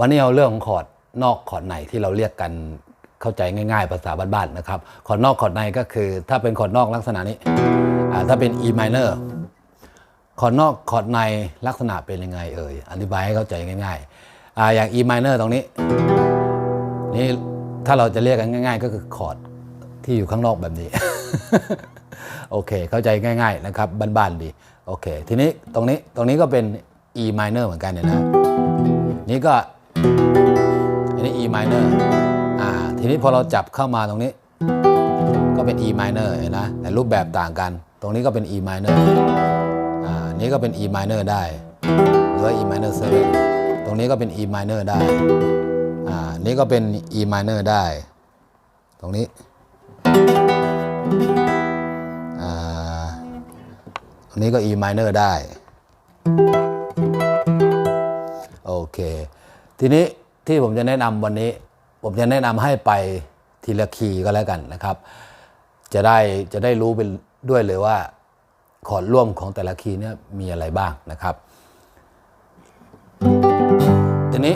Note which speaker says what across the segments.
Speaker 1: วันนี้เอาเรื่องของคอร์ดนอกคอร์ดในที่เราเรียกกันเข้าใจง่ายๆ ภาษาบ้านๆนะครับคอร์ดนอกคอร์ดในก็คือ ถ้าเป็นคอร์ดนอกลักษณะนี้ถ้าเป็น E minor คอร์ดนอกคอร์ดในลักษณะเป็นยังไงเอ่ยอธิบายให้เข้าใจง่ายๆอ่าอย่าง E minor ตรงนี้ นี่ถ้าเราจะเรียกกันง่าย ๆ ก็คือคอร์ดที่อยู่ข้างนอกแบบนี้ โอเค เข้าใจง่าย ๆ นะครับบ้านๆดีโอเค ทีนี้ตรงนี้ตรงนี้ก็เป็น E minor เหมือนกันเนี่ยนะ นี่ก็ นนี้ E minor อ่าทีนี้พอเราจับเข้ามาตรงนี้ ก็เป็น E minor เห็นนะแต่รูปแบบต่างกัน ตรงนี้ก็เป็น E minor อ่านี่ก็เป็น E minor ได้หรือ E minor 7ตรงนี้ก็เป็น E minor ได้อ่านี่ก็เป็น E minor ได้ ตรงนี้อ่าตรงนี้ก็ E minor ได้โอเค ทีนี้ ที่ผมจะแนะนำวันนี้ ผมจะแนะนำให้ไปทีละคีย์ก็แล้วกันนะครับ จะได้จะได้รู้เป็นด้วยเลยว่าคอร์ดร่วมของแต่ละคีย์เนี่ยมีอะไรบ้างนะครับ ทีนี้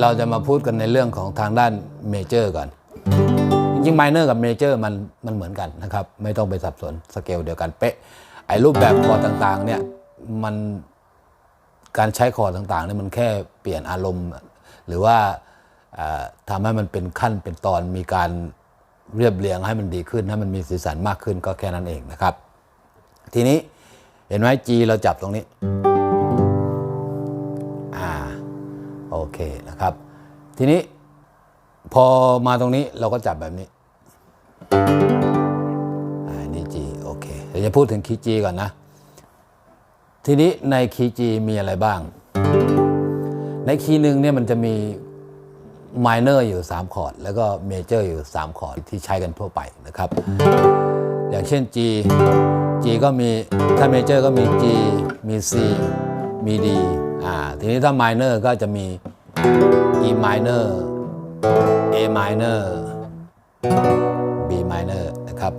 Speaker 1: เราจะมาพูดกันในเรื่องของทางด้านเมเจอร์ก่อน จริงๆไมเนอร์กับเมเจอร์มันมันเหมือนกันนะครับ ไม่ต้องไปสับสนสเกลเดียวกันเป๊ะ ไอ้รูปแบบคอร์ดต่างๆเนี่ยมันการใช้คอร์ดต่างๆเนี่ยมันแค่เปลี่ยนอารมณ์ หรือว่าทำให้มันเป็นขั้นเป็นตอนมีการเรียบเรียงให้มันดีขึ้นให้มันมีสีสันมากขึ้นก็แค่นั้นเองนะครับ ทีนี้เห็นไหม G เราจับตรงนี้อ่าโอเคนะครับ ทีนี้พอมาตรงนี้เราก็จับแบบนี้อ่านี่ G โอเคเดี๋ยวจะพูดถึงคีย์ G ก่อนนะ ทีนี้ในคีย์ G มีอะไรบ้าง ในคีย์หนึ่งเนี่ยมันจะมี minor อร์อยู่ 3 คอร์ด แล้วก็ major อยู่ 3 คอร์ด ที่ใช้กันทั่วไปนะครับ อย่างเช่น G G ก็มีถ้า major ก็มี G มี C มี D อ่าทีนี้ถ้า minor ก็จะมี E minor A minor B minor นะครับ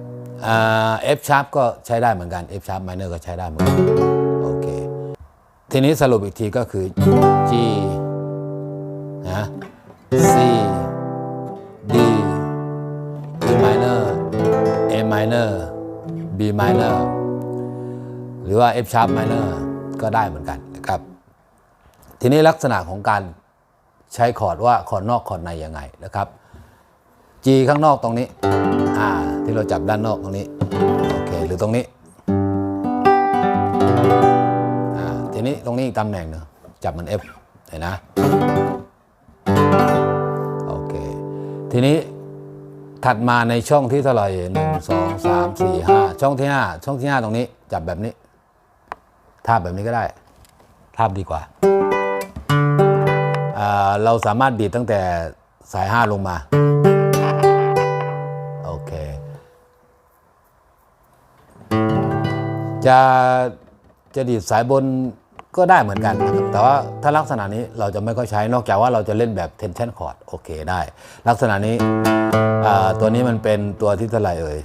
Speaker 1: อ่า F sharp ก็ใช้ได้เหมือนกัน F sharp minor ก็ใช้ได้เหมือนกัน ทีนี้สรุปอีกทีก็คือ G นะ C D E minor A minor B minor หรือว่า F sharp minor ก็ได้เหมือนกันนะครับ ทีนี้ลักษณะของการใช้คอร์ดว่าคอร์ดนอกคอร์ดในยังไงนะครับ G ข้างนอกตรงนี้ อ่า ที่เราจับด้านนอกตรงนี้ โอเค หรือตรงนี้ ทีนี้ตรงนี้อีกตำแหน่งหนึงจับมัน F เห็นนะโอเคทีนี้ถัดมาในช่องที่เท่าไหร่หนึ่งสองสามสี่ห้าช่องที่ห้าช่องที่ห้าตรงนี้ จับแบบนี้ ทาบแบบนี้ก็ได้ ทาบดีกว่าอ่าเราสามารถดีดตั้งแต่สายห้าลงมา โอเค จะจะดีดสายบน ก็ได้เหมือนกันนะครับแต่ว่าถ้าลักษณะนี้เราจะไม่ค่อยใช้นอกจากว่าเราจะเล่นแบบ tension chord โอเคได้ ลักษณะนี้ตัวนี้มันเป็นตัวที่เท่าไหร่เอ่ย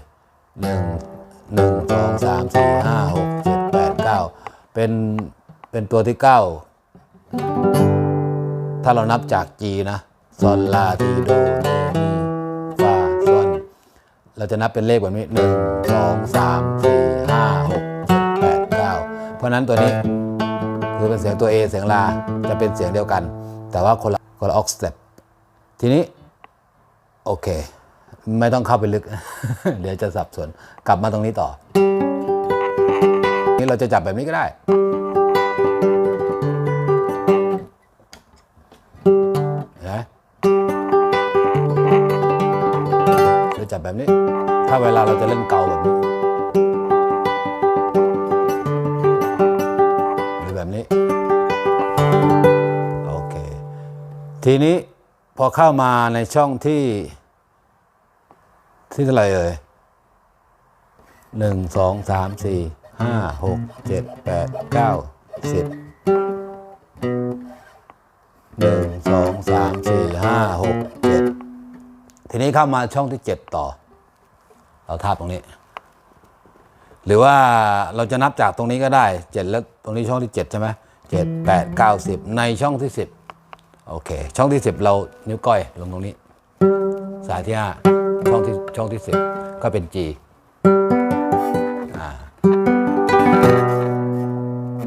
Speaker 1: หนึ่งหนึ่งสองสามสี่ห้าหกเจ็ดแปดเก้าเป็นเป็นตัวที่เก้าถ้าเรานับจาก G นะซอนลาทีโดเรมีฟาซอนเราจะนับเป็นเลขแบบนี้หนึ่งสองสามสี่ห้าหกเจ็ดแปดเก้าเพราะนั้นตัวนี้ คือเป็นเสียงตัว A เสียงลาจะเป็นเสียงเดียวกัน แต่ว่าคนละคนละออกสเต็ปทีนี้ โอเค ไม่ต้องเข้าไปลึก เดี๋ยวจะสับสนกลับมาตรงนี้ต่อ นี่เราจะจับแบบนี้ก็ได้ เห็นไหมหรือจับแบบนี้ ถ้าเวลาเราจะเล่นเกาแบบนี้ ทีนี้พอเข้ามาในช่องที่ ที่เท่าไหร่เอ่ยหนึ่งสองสามสี่ห้าหกเจ็ดแปดเก้าสิบหนึ่งสองสามสี่ห้าหกเจ็ดทีนี้เข้ามาช่องที่7ต่อ เราทาบตรงนี้ หรือว่าเราจะนับจากตรงนี้ก็ได้7แล้วตรงนี้ช่องที่7ใช่ไหมเจ็ดแปดเก้าสิบในช่องที่10 โอเค ช่องที่ 10 เรานิ้วก้อยลงตรงนี้ สายที่ 5 ช่องที่ช่องที่ 10 ก็เป็น G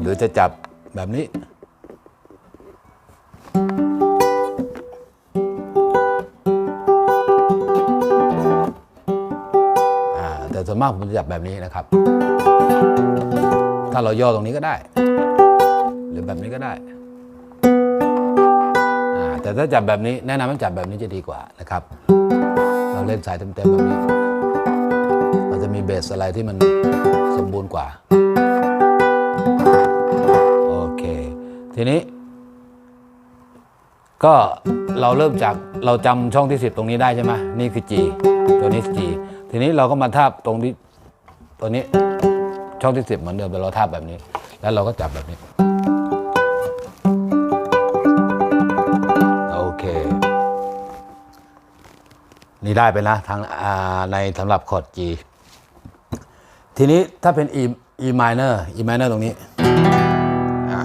Speaker 1: หรือจะจับแบบนี้ แต่ส่วนมากผมจะจับแบบนี้นะครับ ถ้าเราย่อตรงนี้ก็ได้ หรือแบบนี้ก็ได้ แต่ถ้าจับแบบนี้แนะนำให้จับแบบนี้จะดีกว่านะครับ เราเล่นสายเต็มๆแบบนี้มันจะมีเบสอะไรที่มันสมบูรณ์กว่า โอเค ทีนี้ ก็เราเริ่มจากเราจำช่องที่ 10 ตรงนี้ได้ใช่ไหมนี่คือ G ตัวนี้ G ทีนี้เราก็มาทาบตรงที่ตัวนี้ช่องที่ 10 เหมือนเดิมแต่เราทาบแบบนี้ แล้วเราก็จับแบบนี้ นี่ได้ไปนะทางในสำหรับคอร์ด G ทีนี้ถ้าเป็น E E minor E minor ตรงนี้อ่า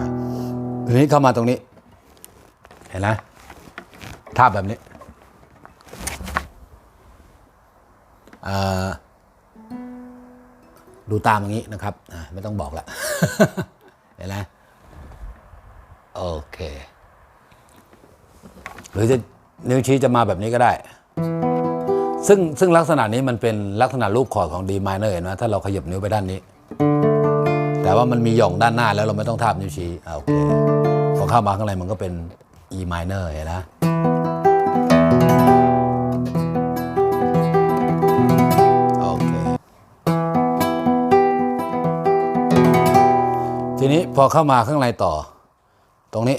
Speaker 1: ทีนี้เข้ามาตรงนี้ เห็นไหมทาบแบบนี้ดูตามอย่างนี้นะครับ ไม่ต้องบอกละเห็นไหมโอเค หรือจะนิ้วชี้จะมาแบบนี้ก็ได้ ซึ่งซึ่งลักษณะนี้มันเป็นลักษณะรูปคอร์ดของ D minor เห็นไหมถ้าเราขยับนิ้วไปด้านนี้ แต่ว่ามันมีหย่องด้านหน้าแล้วเราไม่ต้องทาบนิ้วชี้อโอเคพอเข้ามาข้างในมันก็เป็น E minor เห็นนะโอเค ทีนี้พอเข้ามาข้างในต่อ ตรงนี้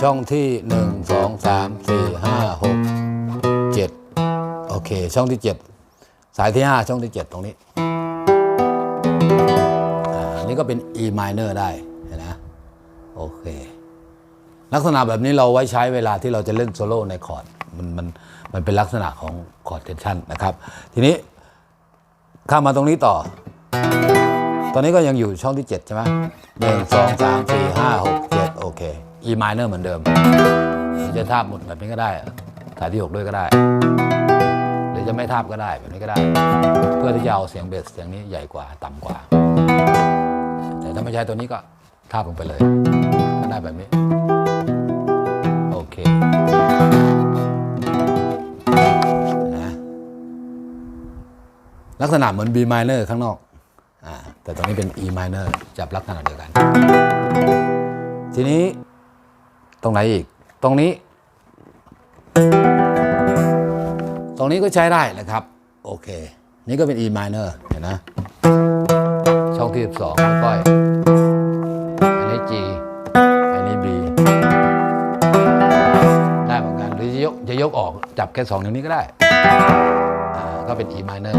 Speaker 1: ช่องที่ 1 2 3 4 5 6 เค ช่องที่ 7 สายที่ 5 ช่องที่ 7 ตรงนี้อันนี้ก็เป็น E minor ได้เห็นนะโอเค ลักษณะแบบนี้เราไว้ใช้เวลาที่เราจะเล่นโซโล่ในคอร์ดมันมันมันเป็นลักษณะของคอร์ดเทนชันนะครับ ทีนี้ข้ามมาตรงนี้ต่อ ตอนนี้ก็ยังอยู่ช่องที่ 7 ใช่ไหมหนึ่งสองสามสี่ห้าหกเจ็ดโอเค E minor เหมือนเดิมจะทาบหมดแบบนี้ก็ได้สายที่ 6 ด้วยก็ได้ จะไม่ทาบก็ได้แบบนี้ก็ได้ เพื่อที่จะเอาเสียงเบสเสียงนี้ใหญ่กว่าต่ำกว่า แต่ถ้าไม่ใช่ตัวนี้ก็ทาบลงไปเลย ก็ได้แบบนี้ โอเคนะลักษณะเหมือน B minor ข้างนอกอแต่ตรงนี้เป็น E minor จับลักษณะเดียวกัน ทีนี้ตรงไหนอีก ตรงนี้ ตรงนี้ก็ใช้ได้นะครับ โอเค นี่ก็เป็น E minor เห็นนะ ช่องที่ 12ก้อย อันนี้ G อันนี้ B ได้เหมือนกัน หรือจะยกจะยกออกจับแค่สองนิ้วนี้ก็ได้อ่าก็เป็น E minor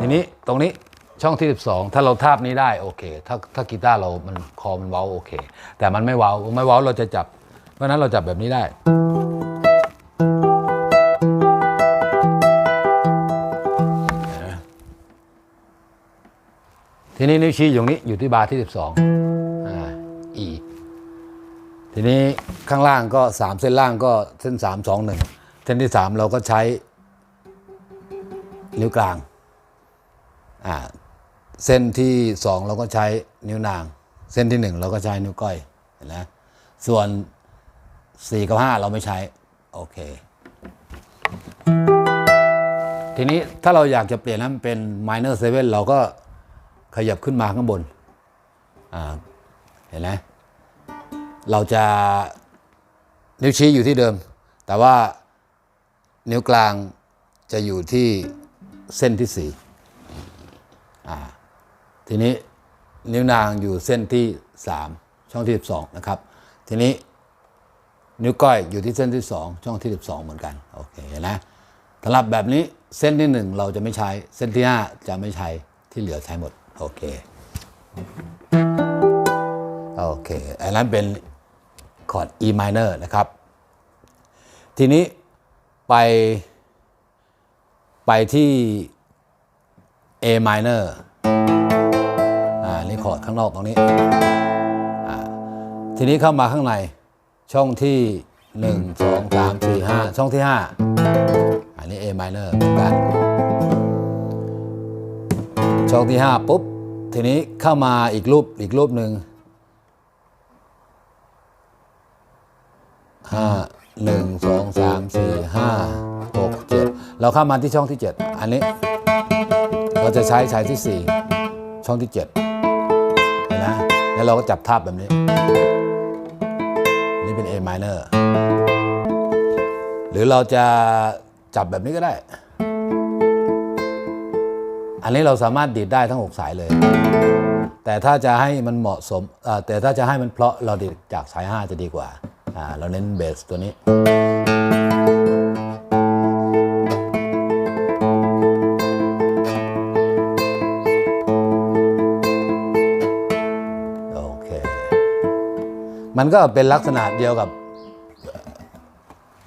Speaker 1: ทีนี้ตรงนี้ช่องที่ 12 ถ้าเราทาบนี้ได้โอเค ถ้าถ้ากีตาร์เรามันคอมันเว้าโอเค แต่มันไม่เว้าไม่เว้าเราจะจับ เพราะฉะนั้นเราจับแบบนี้ได้ ทีนี้นิ้วชี้อยู่นี้อยู่ที่บาร์ที่ 12อ่า E ทีนี้ข้างล่างก็ 3 เส้นล่างก็เส้น 3 2 1 เส้นที่ 3 เราก็ใช้นิ้วกลางอ่าเส้นที่ 2 เราก็ใช้นิ้วนาง เส้นที่ 1 เราก็ใช้นิ้วก้อยเห็นไหมส่วน 4 กับ 5 เราไม่ใช้ โอเค ทีนี้ถ้าเราอยากจะเปลี่ยนให้มันเป็น minor 7เราก็ ขยับขึ้นมาข้างบนเห็นไหมเราจะนิ้วชี้อยู่ที่เดิม แต่ว่านิ้วกลางจะอยู่ที่เส้นที่สี่ทีนี้นิ้วนางอยู่เส้นที่สามช่องที่สิบสองนะครับ ทีนี้นิ้วก้อยอยู่ที่เส้นที่สองช่องที่สิบสองเหมือนกันโอเคเห็นไหมสำหรับแบบนี้เส้นที่หนึ่งเราจะไม่ใช้ เส้นที่ห้าจะไม่ใช้ที่เหลือใช้หมด โอเค โอเค อันนั้นเป็นคอร์ด E minor นะครับ ทีนี้ไปไปที่ A minor อ่านี่คอร์ดข้างนอกตรงนี้อ่าทีนี้เข้ามาข้างในช่องที่หนึ่งสองสามสี่ห้าช่องที่ห้าอันนี้ A minor เหมือนกัน ช่องที่ห้าปุ๊บ ทีนี้เข้ามาอีกรูปอีกรูปหนึ่งห้าหนึ่งสองสามสี่ห้าหกเจ็ดเราเข้ามาที่ช่องที่เจ็ดอันนี้ เราจะใช้สายที่สี่ช่องที่เจ็ดเห็นนะ แล้วเราก็จับทาบแบบนี้ นี่เป็น A minor หรือเราจะจับแบบนี้ก็ได้ อันนี้เราสามารถดีดได้ทั้ง 6 สายเลย แต่ถ้าจะให้มันเหมาะสมเอ่อแต่ถ้าจะให้มันเพราะเราดีดจากสาย 5 จะดีกว่าอ่า เราเน้นเบสตัวนี้ โอเค มันก็เป็นลักษณะเดียวกับ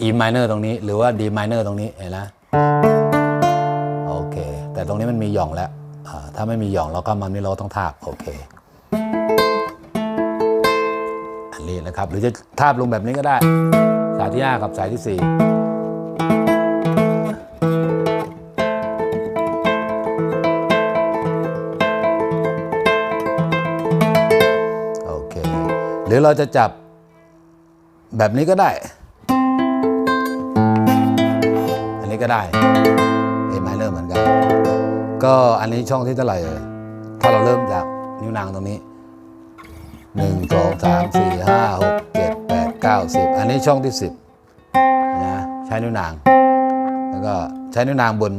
Speaker 1: E minor ตรงนี้ หรือว่า D minor ตรงนี้เห็นนะโอเคแตรงนี้มันมีหย่องแล้ว ถ้าไม่มีหย่องเราก็มันนี่เราต้องทาบโอเค อันนี้นะครับ หรือจะทาบลงแบบนี้ก็ได้ สายที่ 5 กับสายที่4โอเคหรือเราจะจับแบบนี้ก็ได้ อันนี้ก็ได้ A minor เหมือนกัน ก็อันนี้ช่องที่เท่าไหร่เอ่ยถ้าเราเริ่มจากนิ้วนางตรงนี้1 2 3 4 5 6 7 8 9 10อันนี้ช่องที่10นะใช้นิ้วนาง แล้วก็ใช้นิ้วนางบน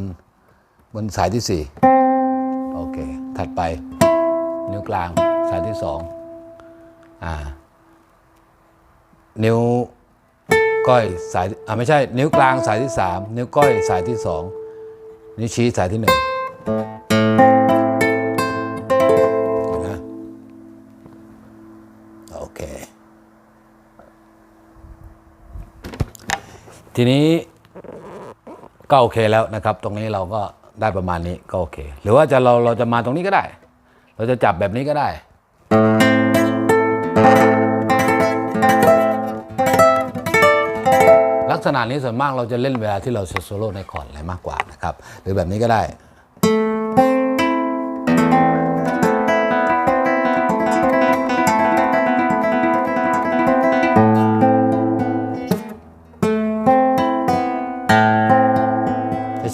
Speaker 1: บนสายที่4โอเค ถัดไป นิ้วกลางสายที่2อ่า นิ้วก้อยสายอ่าไม่ใช่ นิ้วกลางสายที่3นิ้วก้อยสายที่2นิ้วชี้สายที่1เห็น นะโอเค ทีนี้ก็โอเคแล้วนะครับ ตรงนี้เราก็ได้ประมาณนี้ก็โอเค หรือว่าจะเราเราจะมาตรงนี้ก็ได้ เราจะจับแบบนี้ก็ได้ลักษณะนี้ส่วนมากเราจะเล่นเวลาที่เราโซโล่ในคอร์ดอะไรมากกว่านะครับ หรือแบบนี้ก็ได้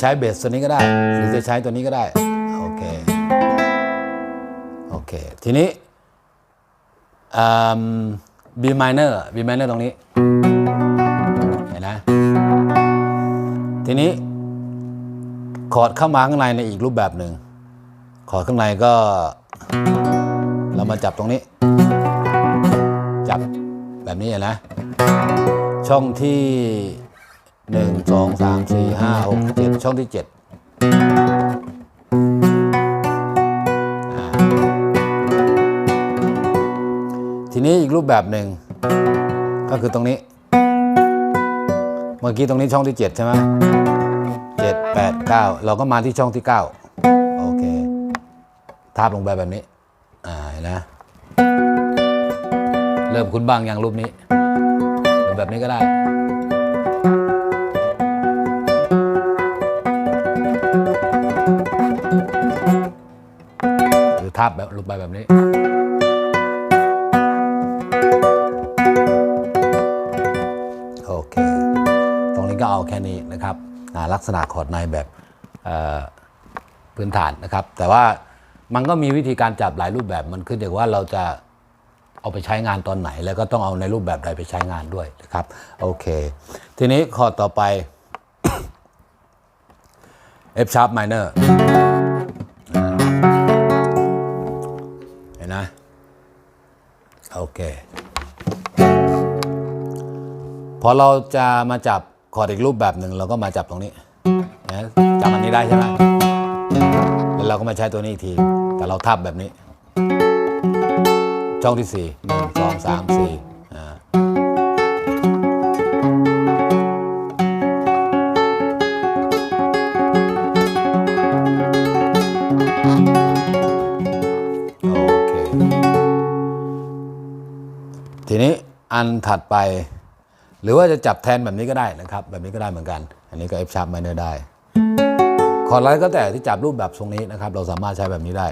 Speaker 1: ช้เบสตัวนี้ก็ได้ หรือจะใช้ตัวนี้ก็ได้ โอเค โอเค ทีนี้ B minor B minor ตรงนี้ เห็นนะ ทีนี้ คอร์ดเข้ามาข้างในในอีกรูปแบบหนึ่ง คอร์ดข้างในก็ เรามาจับตรงนี้ จับแบบนี้เห็นนะ ช่องที่ หนึ่งสองสามสี่ห้าหกเจ็ดช่องที่เจ็ดทีนี้อีกรูปแบบหนึ่งก็คือตรงนี้ เมื่อกี้ตรงนี้ช่องที่ 7 ใช่ไหมเจ็ดแปดเก้าเราก็มาที่ช่องที่ 9 โอเค ทาบลงไปแบบนี้ อ่าเห็นนะเริ่มคุ้นบ้างอย่างรูปนี้หรือแบบนี้ก็ได้ ทาบแบบลงไปแบบนี้โอเคตรงนี้ก็เอาแค่นี้นะครับลักษณะคอร์ดในแบบพื้นฐานนะครับ แต่ว่ามันก็มีวิธีการจับหลายรูปแบบมันขึ้นอยู่ว่าเราจะเอาไปใช้งานตอนไหน แล้วก็ต้องเอาในรูปแบบใดไปใช้งานด้วยนะครับโอเค ทีนี้คอร์ดต่อไป F sharp minor โอเค พอเราจะมาจับคอร์ดอีกรูปแบบหนึ่งเราก็มาจับตรงนี้นะจับอันนี้ได้ใช่ไหมแล้วเราก็มาใช้ตัวนี้อีกที แต่เราทับแบบนี้ ช่องที่4 1 2 3 4 ทีนี้อันถัดไป หรือว่าจะจับแทนแบบนี้ก็ได้นะครับ แบบนี้ก็ได้เหมือนกัน อันนี้ก็ F sharp minor ได้คอร์ดอะไรก็แต่ที่จับรูปแบบทรงนี้นะครับ เราสามารถใช้แบบนี้ได้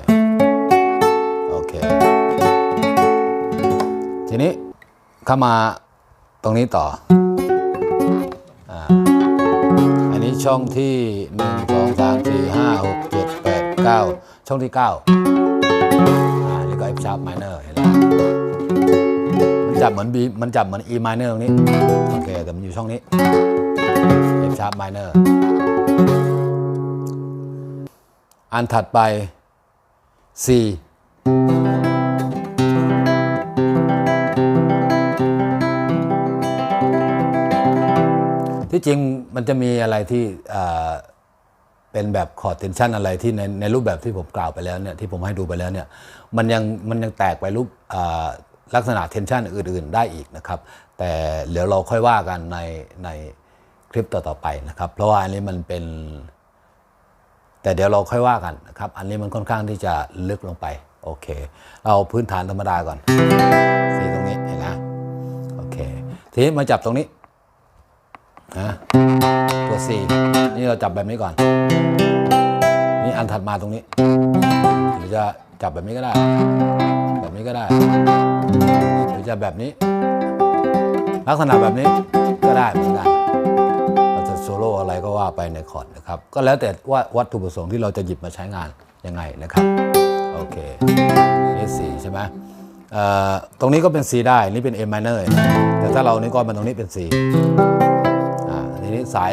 Speaker 1: โอเค ทีนี้เข้ามาตรงนี้ต่ออ,อันนี้ช่องที่ 1 2 3 4 5 6 7 8 9 ช่องที่ 9อ่านี่ก็ F sharp minor เนไหมมัน จับเหมือน B มันจับเหมือน E minor ตรงนี้โอเคแต่มันอยู่ช่องนี้ F sharp minor อันถัดไป C ที่จริงมันจะมีอะไรที่เป็นแบบคอร์ดเทนชันอะไรที่ในในรูปแบบที่ผมกล่าวไปแล้วเนี่ยที่ผมให้ดูไปแล้วเนี่ยมันยังมันยังแตกไปรูปเอ่อ ลักษณะเทนชันอื่น ๆ ได้อีกนะครับ แต่เดี๋ยวเราค่อยว่ากันในในคลิปต่อๆไปนะครับ เพราะว่าอันนี้มันเป็น แต่เดี๋ยวเราค่อยว่ากันนะครับ อันนี้มันค่อนข้างที่จะลึกลงไป โอเค เราพื้นฐานธรรมดาก่อนสีตรงนี้เห็นนะโอเค ทีนี้มาจับตรงนี้นะตัว C นี่เราจับแบบนี้ก่อน นี่อันถัดมาตรงนี้หรือจะจับแบบนี้ก็ได้ แบบนี้ก็ได้ หรือจะแบบนี้ ลักษณะแบบนี้ก็ได้เหมือนกันเราจะโซโล่อะไรก็ว่าไปในคอร์ดนะครับ ก็แล้วแต่ว่าวัตถุประสงค์ที่เราจะหยิบมาใช้งานยังไงนะครับ โอเคนี่ C ใช่ไหมเอ่อตรงนี้ก็เป็น C ได้ นี่เป็น A minor นะแต่ถ้าเรานี่ก็มันตรงนี้เป็น C อ่าทีนี้สาย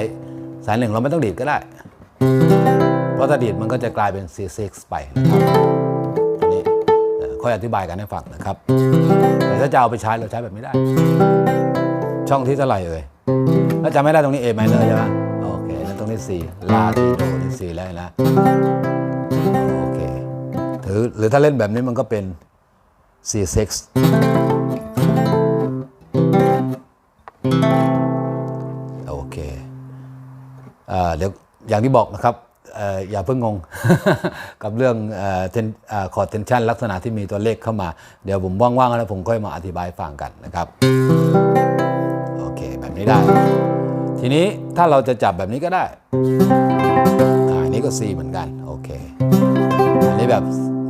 Speaker 1: สายหนึ่งเราไม่ต้องดีดก็ได้ เพราะถ้าดีดมันก็จะกลายเป็น C6 ไปนะครับอันนี้เอ่อค่อยอธิบายกันให้ฟังนะครับ ถ้าจะเอาไปใช้เราใช้แบบนี้ได้ ช่องที่เท่าไหร่เอ่ยถ้าจำไม่ได้ตรงนี้ A minor ใช่ไหมโอเคแล้วตรงนี้ C ลาทีโดนี่ C แล้วนะโอเคหรือหรือถ้าเล่นแบบนี้มันก็เป็น C6 โอเคอ่อเดี๋ยวอย่างที่บอกนะครับ อย่าเพิ่งงง กับเรื่องคอร์ดเทนชันลักษณะที่มีตัวเลขเข้ามา เดี๋ยวผมว่างๆแล้วผมค่อยมาอธิบายฟังกันนะครับ โอเค แบบนี้ได้ ทีนี้ถ้าเราจะจับแบบนี้ก็ได้อ่าอันนี้ก็ C เหมือนกัน โอเค อันนี้แบบ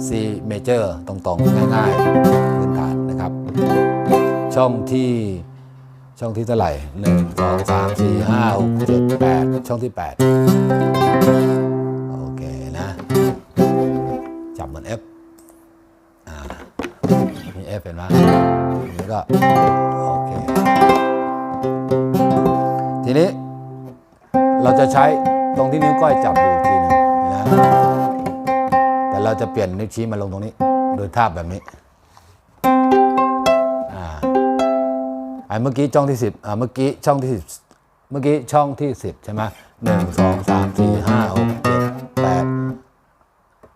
Speaker 1: C major ตรงๆ ง่ายๆพื้นฐานนะครับ ช่องที่ช่องที่เท่าไหร่ 1 2 3 4 5 6 7 8 ช่องที่ 8 มี F เห็นไหมอันนี้ก็โอเค ทีนี้เราจะใช้ตรงที่นิ้วก้อยจับอยู่ทีหนึงนะแต่เราจะเปลี่ยนนิ้วชี้มาลงตรงนี้ โดยท่าบแบบนี้อ่าไอ้เมื่อกี้ช่องที่สิบอ่าเมื่อกี้ช่องที่สิบเมื่อกี้ช่องที่สิบใช่ไหมหนึ่งสองสามสี่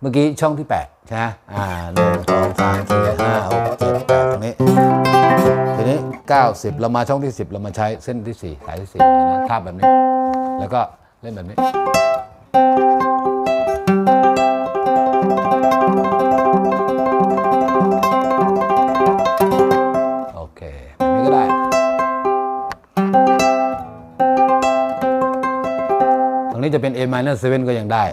Speaker 1: มื่อกี้ช่องที่แปดใช่ไหมอ่าหนึ่งสองสามสี่ห้าหกเจ็ดแปดตรงนี้ ทีนี้ 90 เรามาช่องที่ 10 เรามาใช้เส้นที่ 4 สายที่4นะทาบแบบนี้ แล้วก็เล่นแบบนี้ โอเคแบบนี้ก็ได้ ตรงนี้จะเป็น A minor 7ก็ยังได้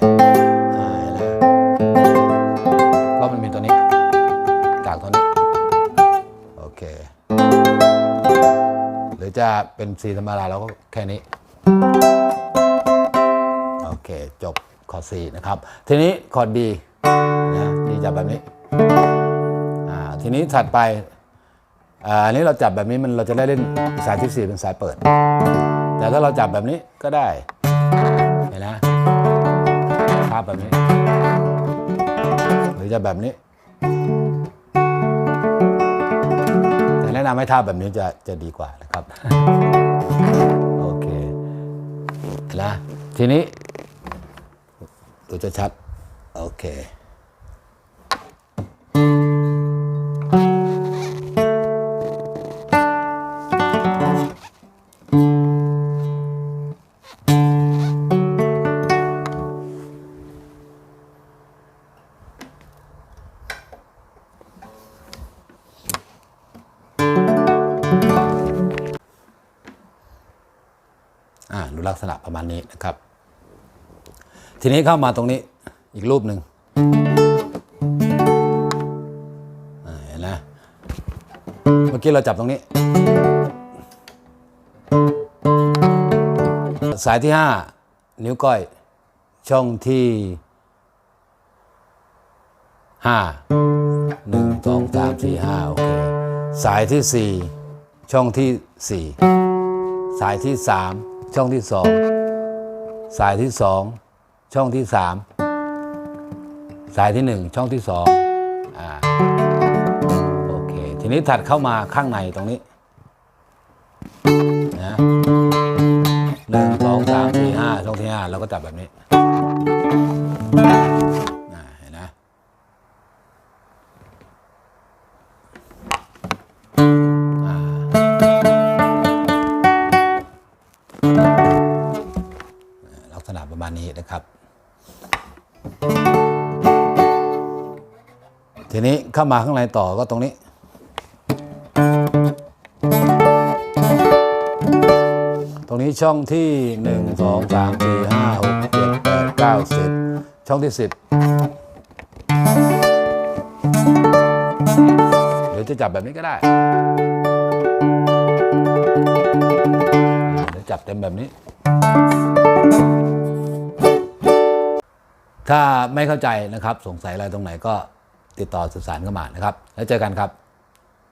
Speaker 1: รือจะเป็นสีธรรมดาเราก็แค่นี้ โอเค จบคอร์ด C นะครับ ทีนี้คอร์ด D นะดีจับแบบนี้ทีนี้ถัดไปอันนี้เราจับแบบนี้มันเราจะได้เล่นสายที่4เป็นสายเปิด แต่ถ้าเราจับแบบนี้ก็ได้เห็นนะภาพแบบนี้ หรือจะแบบนี้ำให้ท่าแบบนี้จะจะดีกว่านะครับ โอเคนะทีนี้ดูจะชัด โอเค นะครับ ทีนี้เข้ามาตรงนี้อีกรูปหนึ่งเห็นนะเมื่อกี้เราจับตรงนี้ สายที่ 5 นิ้วก้อย ช่องที่ 5 1 2 3 4 5โอเคสายที่ 4 ช่องที่ 4 สายที่ 3 ช่องที่ 2 สายที่สองช่องที่สามสายที่หนึ่งช่องที่2อ่าโอเค ทีนี้ถัดเข้ามาข้างในตรงนี้นะหนึ่งสองสามสี่ห้าช่องที่ห้าเราก็จับแบบนี้ ประมาณนี้นะครับ ทีนี้เข้ามาข้างในต่อก็ตรงนี้ ตรงนี้ช่องที่ 1 2 3 4 5 6 7 8 9 10 ช่องที่ 10หรือจะจับแบบนี้ก็ได้เดี๋ยวจับเต็มแบบนี้ ถ้าไม่เข้าใจนะครับสงสัยอะไรตรงไหนก็ติดต่อสื่อสารเข้ามานะครับ แล้วเจอกันครับ